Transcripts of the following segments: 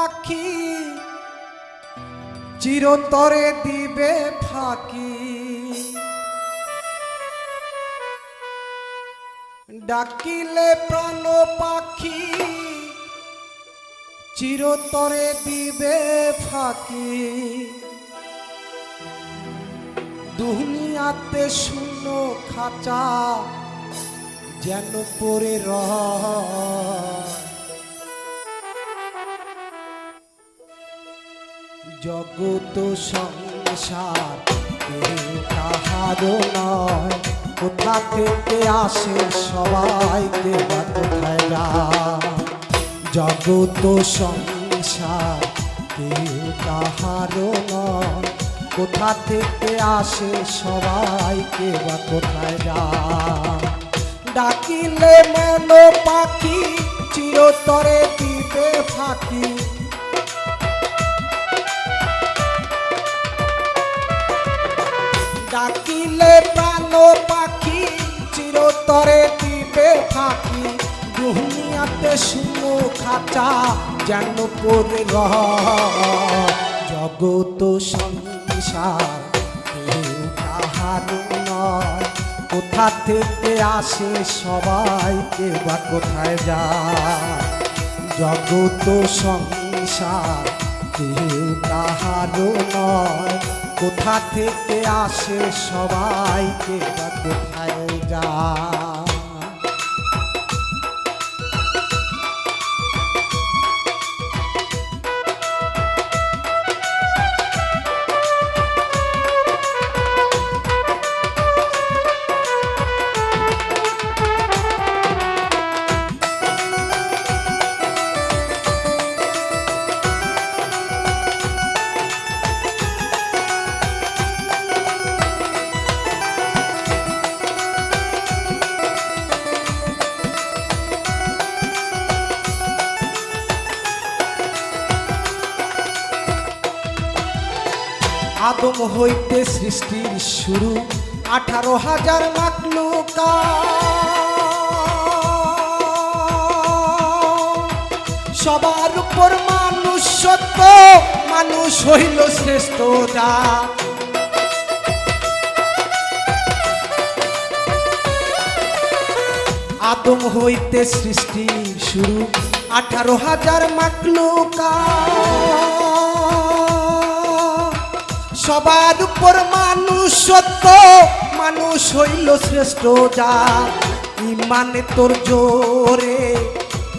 পাখি চিরতরে দিবে ফাঁকি। ডাকিলে প্রাণ পাখি চিরতরে দিবে ফাঁকি। দুনিয়াতে শূন্য খাঁচা যেন পরে রয়। জগত সংসার কেউ নয়। কোথা থেকে আসে সবাইকে বা কোথায় জগত সংসার কেউ নয়। কোথা থেকে আসে সবাইকে বা কোথায় যায় ডাকিলে মন পাখি, চিরতরে দিবে ফাঁকি চিরতরে দিবে ফাঁকি দুনিয়াতে শুনো খাঁচা যেন পড়ে রয়। জগত সংসার কোথা থেকে আসে সবাই, কে বা কোথায় যায়? জগত সংসার কেউ কাহারও নয়। কোথা থেকে আসে সবাইকে বা কোথায় যায়? আদম হইতে সৃষ্টির শুরু। আঠারো হাজার মাকলুকা সবার উপর মানুষ সত্য, মানুষ হইল শ্রেষ্ঠ জাত আদম হইতে সৃষ্টি শুরু। আঠারো হাজার মাকলুকা সবার উপর মানুষ সত্য মানুষ হইল শ্রেষ্ঠ যা। ইমানে তোর জোরে,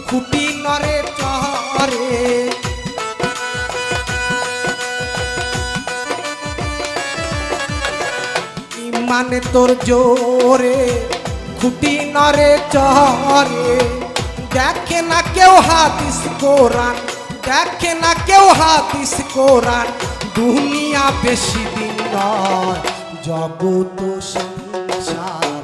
খুঁটি নরে চরে ইমানে তোর জোরে, খুঁটি নরে চরে দেখে না কেউ হাদিস কোরআন, দেখে না কেউ হাদিস কোরআন। দুনিয়া বেশি দিন নয় জগত সংসার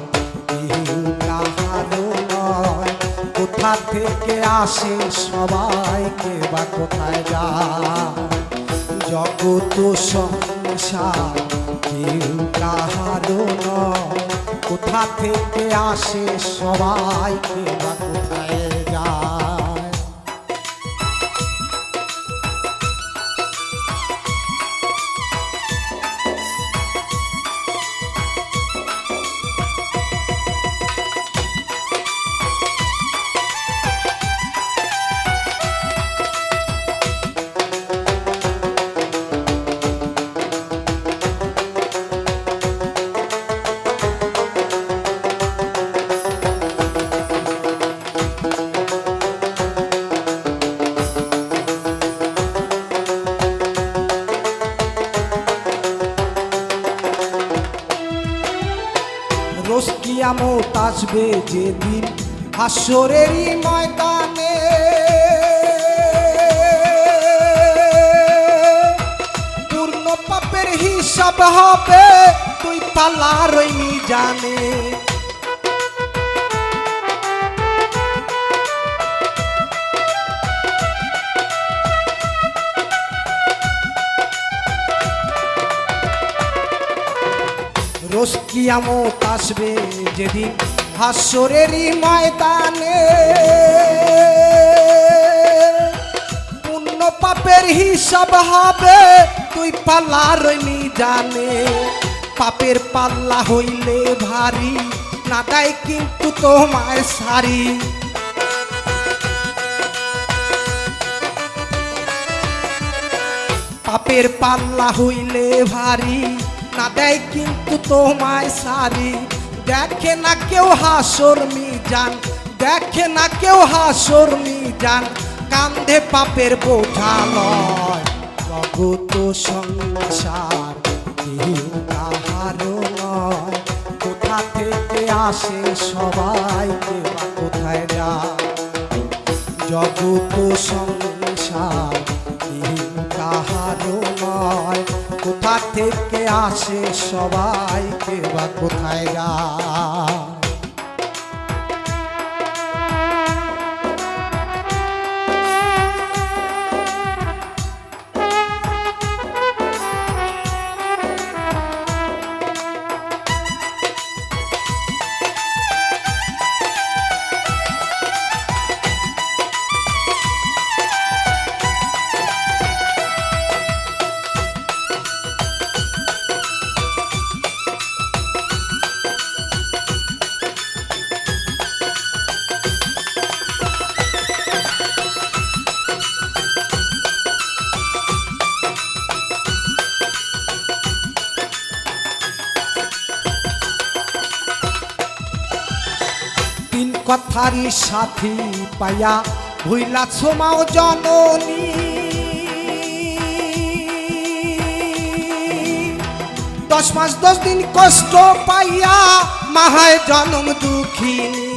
কেউ কাহারও নয়। কোথা থেকে আসে সবাইকে বা কোথায় যায়? জগত সংসার কেউ কাহারও নয়। কোথা থেকে আসে সবাইকে রোজ কিয়ামত আসবে যেদিন হাসরেরই ময়দানে। পূর্ণ পাপের হিসাব হবে তুই পালার জানে কিয়ামত আসবে যেদিন হাসরেরই ময়দানে। পাপ পাপের হিসাব হবে তুই জানে পাপের পাল্লা হইলে ভারী, না দেয় কিন্তু তোমায় সারি। পাপের পাল্লা হইলে ভারী না দেয় কিন্তু তোমায় সারি। দেখে না কেউ হাসর মিজান, দেখে না কেউ হাসর মিজান। কান্ধে পাপের বোঝা লয় জগত সংসার কেউ নয়। কোথা থেকে আসে সবাই কোথায় যায়? জগত সংসার কেউ নয় কোথা থেকে আসে সবাইকে বা কোথায় যায়? তিন কথারই সাথী পাইয়া ভুইলা ছোমাও জননী। দশ মাস দশ দিন কষ্ট পাইয়া মাহায় জনম দুঃখিনী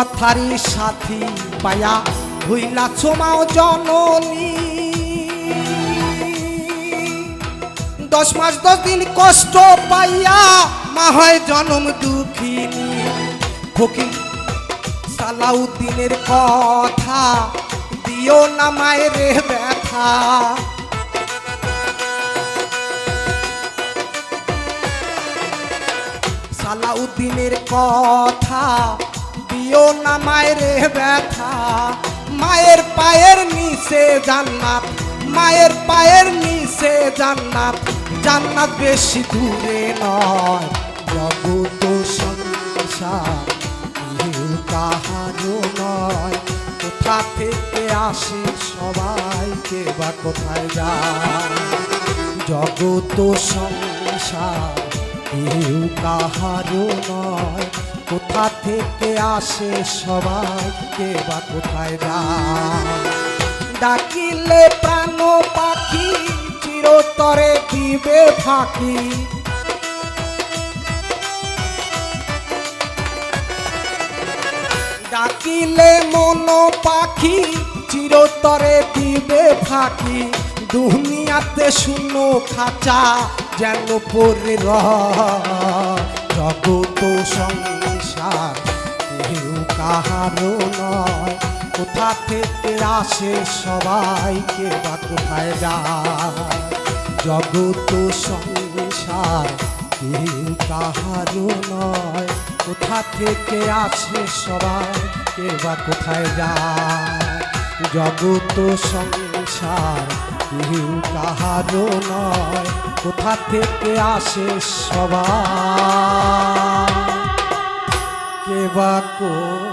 তিন কথারই সাথী পায়া হইলা ছোমাও জননী। দশ মাস, দশ দিন কষ্ট পাইয়া মা হয় জনম দুঃখিনী। ফকির সালাউদ্দিনের কথা দিও না মায়ের ব্যথা। সালাউদ্দিনের কথা দিও না মায়ের ব্যথা। মায়ের পায়ের নিচে জান্নাত, মায়ের পায়ের নিচে জান্নাত। জান্নাত বেশি দূরে নয়। জগত সংসার কাহারও নয়। কোথা থেকে আসে সবাইকে বা কোথায় যায়? জগত সংসার কেউ কাহারও নয়। কোথা থেকে আসে সবাইকে বা কোথায় ডাকিলে প্রাণ পাখি, চিরতরে দিবে ফাঁকি। ডাকিলে মন পাখি, চিরতরে দিবে ফাঁকি। দুনিয়াতে শূন্য খাঁচা যেন পরে রয়। জগত কেউ কাহারও নয়। কোথা থেকে আসে সবাইকে বা কোথায় যায়? জগত সংসার কাহারও নয়। কোথা থেকে আসে সবাই কে বা কোথায় যায়? জগত সংসার কেউ কাহারও নয়। কোথা থেকে আসে সবাই? কে বা কোথায়